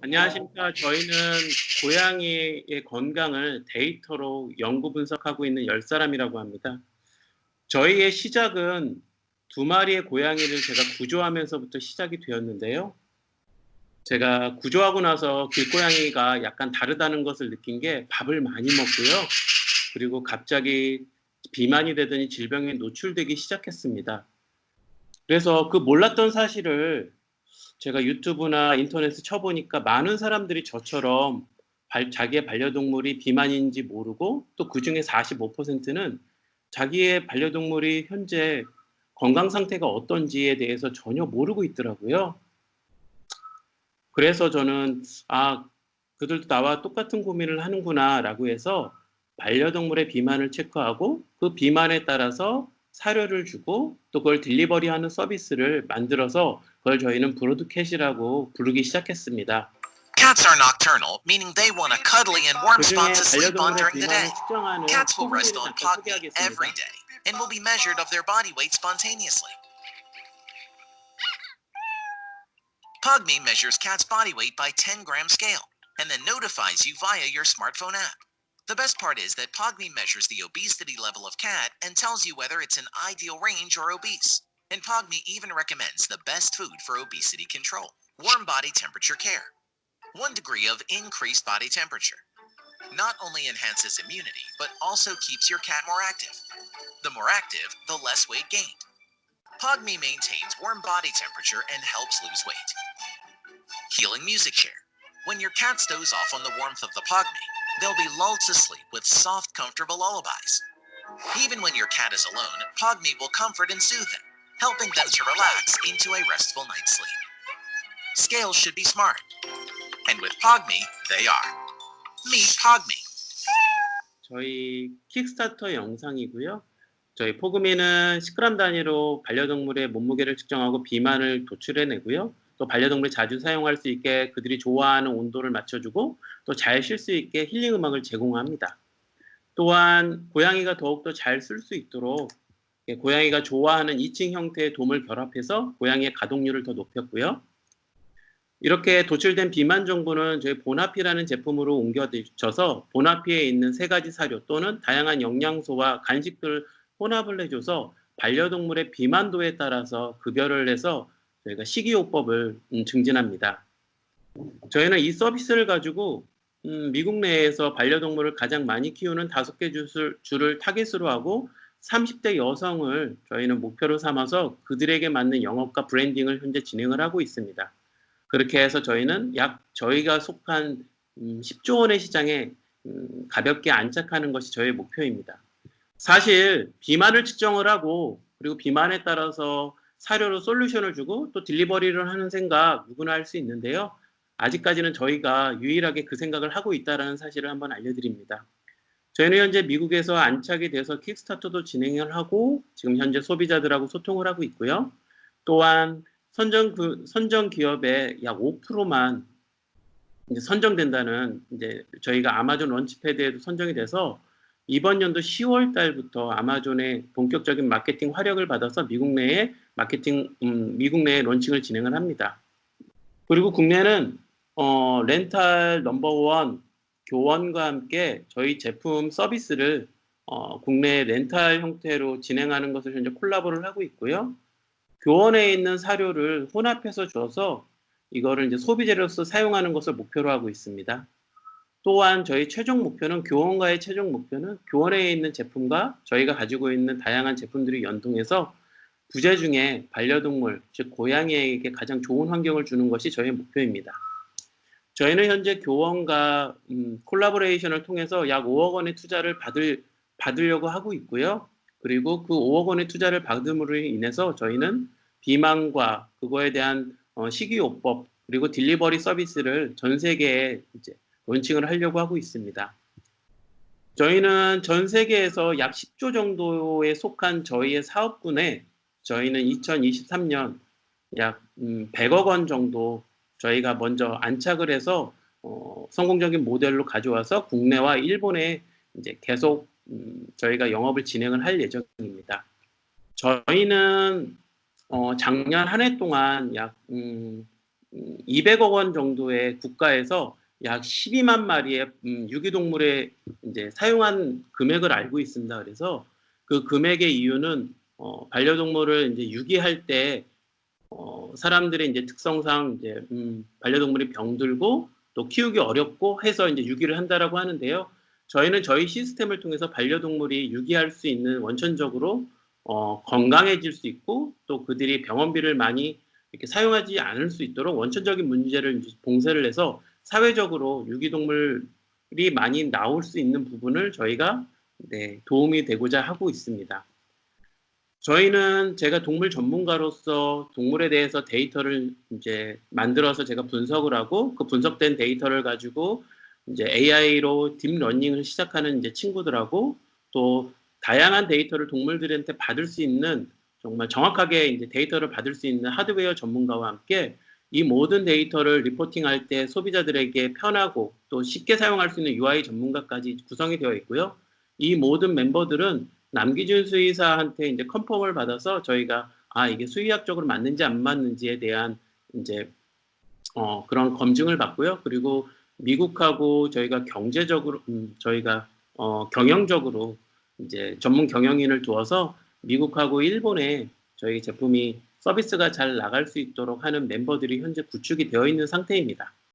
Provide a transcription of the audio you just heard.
안녕하십니까. 저희는 고양이의 건강을 데이터로 연구 분석하고 있는 열 사람이라고 합니다. 저희의 시작은 두 마리의 고양이를 제가 구조하면서부터 시작이 되었는데요. 제가 구조하고 나서 길고양이가 약간 다르다는 것을 느낀 게 밥을 많이 먹고요. 그리고 갑자기 비만이 되더니 질병에 노출되기 시작했습니다. 그래서 그 몰랐던 사실을 제가 유튜브나 인터넷에 쳐보니까 많은 사람들이 저처럼 발- 자기의 반려동물이 비만인지 모르고 또 그 중에 45%는 자기의 반려동물이 현재 건강 상태가 어떤지에 대해서 전혀 모르고 있더라고요. 그래서 저는 아 그들도 나와 똑같은 고민을 하는구나라고 해서 반려동물의 비만을 체크하고 그 비만에 따라서 사료를 주고 또 그걸 딜리버리하는 서비스를 만들어서 그걸 저희는 브로드캣이라고 부르기 시작했습니다. Cats are nocturnal, meaning they want a cuddly and warm 그중에 spot to sleep on 반려동물의 during the 비만을 day. 측정하는 Cats will 포그를 rest on 잠깐 Pogme 소개하겠습니다. every day and will be measured of their body weight spontaneously. Pogme measures cats' body weight by 10 gram scale and then notifies you via your smartphone app. The best part is that Pogme measures the obesity level of cat and tells you whether it's an ideal range or obese. And Pogme even recommends the best food for obesity control warm body temperature care. One degree of increased body temperature not only enhances immunity, but also keeps your cat more active. The more active, the less weight gained. Pogme maintains warm body temperature and helps lose weight. Healing music share. When your cat stows off on the warmth of the Pogme, they'll be lulled to sleep with soft, comfortable lullabies. Even when your cat is alone, Pogme will comfort and soothe them, helping them to relax into a restful night's sleep. Scales should be smart. And with Pogme, they are. Meet Pogme. 저희 킥스타터 영상이고요. 저희 포그미는 10g 단위로 반려동물의 몸무게를 측정하고 비만을 도출해내고요. 또 반려동물이 자주 사용할 수 있게 그들이 좋아하는 온도를 맞춰주고 또 잘 쉴 수 있게 힐링 음악을 제공합니다. 또한 고양이가 더욱더 잘 쓸 수 있도록 예, 고양이가 좋아하는 2층 형태의 돔을 결합해서 고양이의 가동률을 더 높였고요. 이렇게 도출된 비만 정보는 저희 보나피라는 제품으로 옮겨져서 보나피에 있는 세 가지 사료 또는 다양한 영양소와 간식들을 혼합을 해줘서 반려동물의 비만도에 따라서 급여를 해서 저희가 식이요법을 음, 증진합니다. 저희는 이 서비스를 가지고 음, 미국 내에서 반려동물을 가장 많이 키우는 다섯 개 주를 타겟으로 하고 30대 여성을 저희는 목표로 삼아서 그들에게 맞는 영업과 브랜딩을 현재 진행을 하고 있습니다. 그렇게 해서 저희는 약 저희가 속한 음, 10조 원의 시장에 음, 가볍게 안착하는 것이 저희의 목표입니다. 사실 비만을 측정을 하고 그리고 비만에 따라서 사료로 솔루션을 주고 또 딜리버리를 하는 생각 누구나 할 수 있는데요. 아직까지는 저희가 유일하게 그 생각을 하고 있다는 사실을 한번 알려드립니다. 저희는 현재 미국에서 안착이 돼서 킥스타터도 진행을 하고 지금 현재 소비자들하고 소통을 하고 있고요. 또한 선정 그 선정 기업의 약 5%만 이제 선정된다는 이제 저희가 아마존 런치패드에도 선정이 돼서 이번 연도 10월 달부터 아마존의 본격적인 마케팅 화력을 받아서 미국 내에 마케팅 음, 미국 내에 론칭을 진행을 합니다. 그리고 국내는 어, 렌탈 넘버원 교원과 함께 저희 제품 서비스를 어, 국내 렌탈 형태로 진행하는 것을 현재 콜라보를 하고 있고요. 교원에 있는 사료를 혼합해서 줘서 이거를 이제 소비재로서 사용하는 것을 목표로 하고 있습니다. 또한 저희 최종 목표는 교원과의 최종 목표는 교원에 있는 제품과 저희가 가지고 있는 다양한 제품들이 연동해서 부재 중에 반려동물, 즉 고양이에게 가장 좋은 환경을 주는 것이 저희의 목표입니다. 저희는 현재 교원과 음, 콜라보레이션을 통해서 약 5억 원의 투자를 받을 받으려고 하고 있고요. 그리고 그 5억 원의 투자를 받음으로 인해서 저희는 비만과 그거에 대한 어, 식이요법 그리고 딜리버리 서비스를 전 세계에 이제 론칭을 하려고 하고 있습니다. 저희는 전 세계에서 약 10조 정도에 속한 저희의 사업군에 저희는 2023년 약 음, 100억 원 정도 저희가 먼저 안착을 해서 어, 성공적인 모델로 가져와서 국내와 일본에 이제 계속 음, 저희가 영업을 진행을 할 예정입니다. 저희는 어, 작년 한 해 동안 약 음, 음, 200억 원 정도의 국가에서 약 12만 마리의 음, 유기동물에 이제 사용한 금액을 알고 있습니다. 그래서 그 금액의 이유는 어, 반려동물을 이제 유기할 때 어, 사람들의 이제 특성상 이제 음, 반려동물이 병들고 또 키우기 어렵고 해서 이제 유기를 한다라고 하는데요. 저희는 저희 시스템을 통해서 반려동물이 유기할 수 있는 원천적으로 어, 건강해질 수 있고 또 그들이 병원비를 많이 이렇게 사용하지 않을 수 있도록 원천적인 문제를 봉쇄를 해서 사회적으로 유기동물이 많이 나올 수 있는 부분을 저희가 네, 도움이 되고자 하고 있습니다. 저희는 제가 동물 전문가로서 동물에 대해서 데이터를 이제 만들어서 제가 분석을 하고 그 분석된 데이터를 가지고 이제 AI로 딥러닝을 시작하는 이제 친구들하고 또 다양한 데이터를 동물들한테 받을 수 있는 정말 정확하게 이제 데이터를 받을 수 있는 하드웨어 전문가와 함께 이 모든 데이터를 리포팅할 때 소비자들에게 편하고 또 쉽게 사용할 수 있는 UI 전문가까지 구성이 되어 있고요. 이 모든 멤버들은 남기준 수의사한테 이제 컨펌을 받아서 저희가 아 이게 수의학적으로 맞는지 안 맞는지에 대한 이제 어, 그런 검증을 받고요. 그리고 미국하고 저희가 경제적으로 음, 저희가 어, 경영적으로 이제 전문 경영인을 두어서 미국하고 일본에 저희 제품이 서비스가 잘 나갈 수 있도록 하는 멤버들이 현재 구축이 되어 있는 상태입니다.